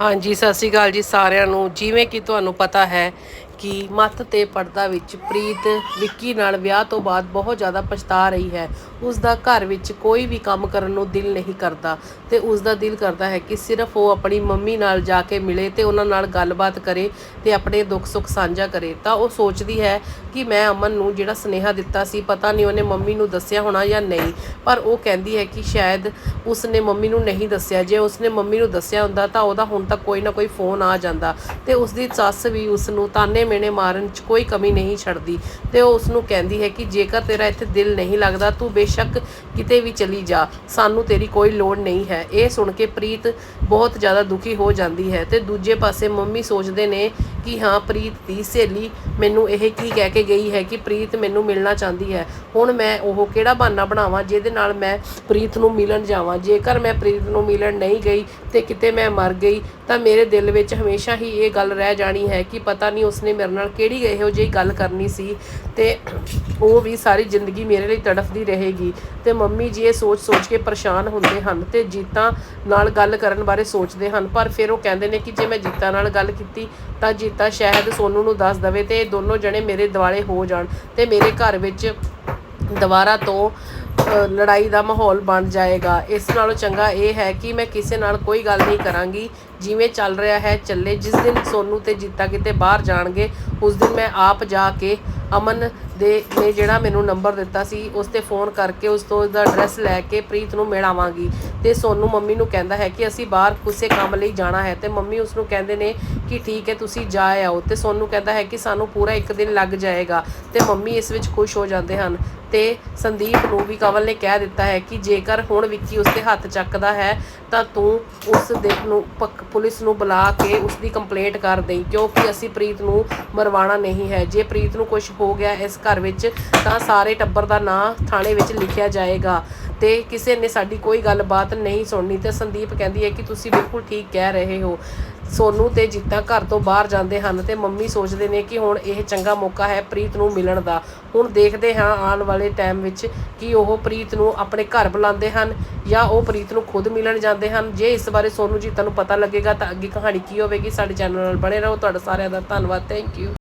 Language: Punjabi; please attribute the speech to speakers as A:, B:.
A: ਹਾਂਜੀ ਸਤਿ ਸ਼੍ਰੀ ਅਕਾਲ ਜੀ ਸਾਰਿਆਂ ਨੂੰ। ਜਿਵੇਂ ਕਿ ਤੁਹਾਨੂੰ ਪਤਾ ਹੈ ਕਿ ਮੱਥ ਤੇ ਪਰਦਾ ਵਿੱਚ ਪ੍ਰੀਤ, ਵਿੱਕੀ ਨਾਲ ਵਿਆਹ ਤੋਂ ਬਾਅਦ ਬਹੁਤ ਜ਼ਿਆਦਾ ਪਛਤਾ ਰਹੀ ਹੈ। ਉਸ ਦਾ ਘਰ ਵਿੱਚ ਕੋਈ ਵੀ ਕੰਮ ਕਰਨ ਨੂੰ ਦਿਲ ਨਹੀਂ ਕਰਦਾ ਤੇ ਉਸ ਦਾ ਦਿਲ ਕਰਦਾ ਹੈ ਕਿ ਸਿਰਫ ਉਹ ਆਪਣੀ ਮੰਮੀ ਨਾਲ ਜਾ ਕੇ ਮਿਲੇ ਤੇ ਉਹਨਾਂ ਨਾਲ ਗੱਲਬਾਤ ਕਰੇ ਤੇ ਆਪਣੇ ਦੁੱਖ ਸੁੱਖ ਸਾਂਝਾ ਕਰੇ। ਤਾਂ ਉਹ ਸੋਚਦੀ ਹੈ ਕਿ ਮੈਂ ਅਮਨ ਨੂੰ ਜਿਹੜਾ ਸਨੇਹਾ ਦਿੱਤਾ ਸੀ, ਪਤਾ ਨਹੀਂ ਉਹਨੇ ਮੰਮੀ ਨੂੰ ਦੱਸਿਆ ਹੋਣਾ ਜਾਂ ਨਹੀਂ, ਪਰ ਉਹ ਕਹਿੰਦੀ ਹੈ ਕਿ ਸ਼ਾਇਦ ਉਸਨੇ ਮੰਮੀ ਨੂੰ ਨਹੀਂ ਦੱਸਿਆ। ਜੇ ਉਸਨੇ ਮੰਮੀ ਨੂੰ ਦੱਸਿਆ ਹੁੰਦਾ ਤਾਂ ਉਹਦਾ ਹੁਣ ਤੱਕ ਕੋਈ ਨਾ ਕੋਈ ਫੋਨ ਆ ਜਾਂਦਾ ਤੇ ਉਸਦੀ ਸੱਸ ਵੀ ਉਸ ਨੂੰ ਤਾਨੇ ਮੇਣੇ ਮਾਰਨ 'ਚ ਕੋਈ ਕਮੀ ਨਹੀਂ ਛੱਡਦੀ। ਤੇ ਉਹ ਉਸ ਨੂੰ ਕਹਿੰਦੀ ਹੈ ਕਿ ਜੇਕਰ ਤੇਰਾ ਇੱਥੇ ਦਿਲ ਨਹੀਂ ਲੱਗਦਾ, ਤੂੰ ਬੇਸ਼ੱਕ ਕਿਤੇ ਵੀ ਚਲੀ ਜਾ। ਸਾਨੂੰ ਤੇਰੀ ਕੋਈ ਲੋੜ ਨਹੀਂ ਹੈ। ਇਹ ਸੁਣ ਕੇ ਪ੍ਰੀਤ ਬਹੁਤ ਜ਼ਿਆਦਾ ਦੁਖੀ ਹੋ ਜਾਂਦੀ ਹੈ ਤੇ ਦੂਜੇ ਪਾਸੇ ਮੰਮੀ ਸੋਚਦੇ ਨੇ ਕਿ ਹਾਂ ਪ੍ਰੀਤ ਦੀ ਸਹੇਲੀ ਮੈਨੂੰ ਇਹ ਕੀ ਕਹਿ ਕੇ ਗਈ ਹੈ ਕਿ ਪ੍ਰੀਤ ਮੈਨੂੰ ਮਿਲਣਾ ਚਾਹੁੰਦੀ ਹੈ। ਹੁਣ ਮੈਂ ਉਹ ਕਿਹੜਾ ਬਹਾਨਾ ਬਣਾਵਾਂ ਜਿਹਦੇ ਨਾਲ ਮੈਂ ਪ੍ਰੀਤ ਨੂੰ ਮਿਲਣ ਜਾਵਾਂ। ਜੇਕਰ ਮੈਂ ਪ੍ਰੀਤ ਨੂੰ ਮਿਲਣ ਨਹੀਂ ਗਈ ਤੇ ਕਿਤੇ ਮੈਂ ਮਰ ਗਈ, ਤਾਂ ਮੇਰੇ ਦਿਲ ਵਿੱਚ ਹਮੇਸ਼ਾ ਹੀ ਇਹ ਗੱਲ ਰਹਿ ਜਾਣੀ ਹੈ ਕਿ ਪਤਾ ਨਹੀਂ ਉਸਨੇ ਮੇਰੇ ਨਾਲ ਕਿਹੜੀ ਇਹੋ ਜਿਹੀ ਗੱਲ ਕਰਨੀ ਸੀ ਤੇ ਉਹ ਵੀ ਸਾਰੀ ਜ਼ਿੰਦਗੀ ਮੇਰੇ ਲਈ ਤੜਫਦੀ ਰਹੇਗੀ। ਤੇ ਮੰਮੀ ਜੀ ਇਹ ਸੋਚ ਸੋਚ ਕੇ ਪਰੇਸ਼ਾਨ ਹੁੰਦੇ ਹਨ ਤੇ ਜੀਤਾ ਨਾਲ ਗੱਲ ਕਰਨ ਬਾਰੇ ਸੋਚਦੇ ਹਨ, ਪਰ ਫਿਰ ਉਹ ਕਹਿੰਦੇ ਨੇ ਕਿ ਜੇ ਮੈਂ ਜੀਤਾ ਨਾਲ ਗੱਲ ਕੀਤੀ ਤਾਂ ਜੀ ਕੀਤਾ ਸ਼ਾਇਦ ਸੋਨੂ ਨੂੰ ਦੱਸ ਦਵੇ ਤੇ ਇਹ ਦੋਨੋਂ ਜਣੇ ਮੇਰੇ ਦਿਵਾਲੇ ਹੋ ਜਾਣ ਤੇ ਮੇਰੇ ਘਰ ਵਿੱਚ ਦੁਬਾਰਾ ਤੋਂ ਅ, ਲੜਾਈ ਦਾ ਮਾਹੌਲ ਬਣ ਜਾਏਗਾ। ਇਸ ਨਾਲੋਂ ਚੰਗਾ ਇਹ ਹੈ ਕਿ ਮੈਂ ਕਿਸੇ ਨਾਲ ਕੋਈ ਗੱਲ ਨਹੀਂ ਕਰਾਂਗੀ। ਜਿਵੇਂ ਚੱਲ ਰਿਹਾ ਹੈ, ਚੱਲੇ, ਜਿਸ ਦਿਨ ਸੋਨੂ ਤੇ ਜੀਤਾ ਕਿਤੇ ਬਾਹਰ ਜਾਣਗੇ, ਉਸ ਦਿਨ ਮੈਂ ਆਪ ਜਾ ਕੇ ਅਮਨ ਦੇ, ਨੇ ਜਿਹੜਾ ਮੈਨੂੰ ਨੰਬਰ ਦਿੱਤਾ ਸੀ, ਉਸ ਤੇ ਫੋਨ ਕਰਕੇ ਉਸ ਤੋਂ ਉਹਦਾ ਐਡਰੈਸ ਲੈ ਕੇ ਪ੍ਰੀਤ ਨੂੰ ਮਿਲਾਵਾਂਗੀ। ਤੇ ਸੋਨੂ ਮੰਮੀ ਨੂੰ ਕਹਿੰਦਾ ਹੈ ਕਿ ਅਸੀਂ ਬਾਹਰ ਕਿਸੇ ਕੰਮ ਲਈ ਜਾਣਾ ਹੈ, ਤੇ ਮੰਮੀ ਉਸ ਨੂੰ ਕਹਿੰਦੇ ਨੇ ਕਿ ਠੀਕ ਹੈ, ਤੁਸੀਂ ਜਾ ਆਓ। ਤੇ ਸੋਨੂ ਕਹਿੰਦਾ ਹੈ ਕਿ ਸਾਨੂੰ ਪੂਰਾ ਇੱਕ ਦਿਨ ਲੱਗ ਜਾਏਗਾ, ਤੇ ਮੰਮੀ ਇਸ ਵਿੱਚ ਖੁਸ਼ ਹੋ ਜਾਂਦੇ ਹਨ। ਤੇ ਸੰਦੀਪ ਨੂੰ ਵੀ ਕਵਲ ਨੇ ਕਹਿ ਦਿੱਤਾ ਹੈ ਕਿ ਜੇਕਰ ਹੁਣ ਵਿੱਕੀ ਉਸ ਦੇ ਹੱਥ ਚੱਕਦਾ ਹੈ, ਤਾਂ ਤੂੰ ਉਸ ਦੇ ਨੂੰ ਪੱਕ- ਪੁਲਿਸ ਨੂੰ ਬੁਲਾ ਕੇ ਉਸ ਦੀ ਕੰਪਲੇਂਟ ਕਰ ਦੇਈ ਕਿਉਂਕਿ ਅਸੀਂ ਪ੍ਰੀਤ ਨੂੰ ਮਰਵਾਣਾ ਨਹੀਂ ਹੈ। ਜੇ ਪ੍ਰੀਤ ਨੂੰ ਕੁਝ ਹੋ ਗਿਆ ਇਸ ਘਰ ਵਿੱਚ, ਤਾਂ ਸਾਰੇ ਟੱਬਰ ਦਾ ਨਾਂ ਥਾਣੇ ਵਿੱਚ ਲਿਖਿਆ ਜਾਏਗਾ ਤੇ ਕਿਸੇ ਨੇ ਸਾਡੀ ਕੋਈ ਗੱਲਬਾਤ ਨਹੀਂ ਸੁਣਨੀ ਤੇ ਸੰਦੀਪ ਕਹਿੰਦੀ ਹੈ ਕਿ ਤੁਸੀਂ ਬਿਲਕੁਲ ਠੀਕ ਕਹਿ ਰਹੇ ਹੋ। ਸੋਨੂ ਤੇ ਜੀਤਾ ਘਰ ਤੋਂ ਬਾਹਰ ਜਾਂਦੇ ਹਨ ਤੇ ਮੰਮੀ ਸੋਚਦੇ ਨੇ ਕਿ ਹੁਣ ਇਹ ਚੰਗਾ ਮੌਕਾ ਹੈ ਪ੍ਰੀਤ ਨੂੰ ਮਿਲਣ ਦਾ। ਹੁਣ ਦੇਖਦੇ ਹਾਂ ਆਉਣ ਵਾਲੇ ਟਾਈਮ ਵਿੱਚ ਕਿ ਉਹ ਪ੍ਰੀਤ ਨੂੰ ਆਪਣੇ ਘਰ ਬੁਲਾਉਂਦੇ ਹਨ ਜਾਂ ਉਹ ਪ੍ਰੀਤ ਨੂੰ ਖੁਦ ਮਿਲਣ ਜਾਂਦੇ ਹਨ। ਜੇ ਇਸ ਬਾਰੇ ਸੋਨੂ ਜੀਤਾ ਨੂੰ ਪਤਾ ਲੱਗੇਗਾ ਤਾਂ ਅੱਗੇ ਕਹਾਣੀ ਕੀ ਹੋਵੇਗੀ, ਸਾਡੇ ਚੈਨਲ ਨਾਲ ਬਣੇ ਰਹੋ। ਤੁਹਾਡਾ ਸਾਰਿਆਂ ਦਾ ਧੰਨਵਾਦ। Thank you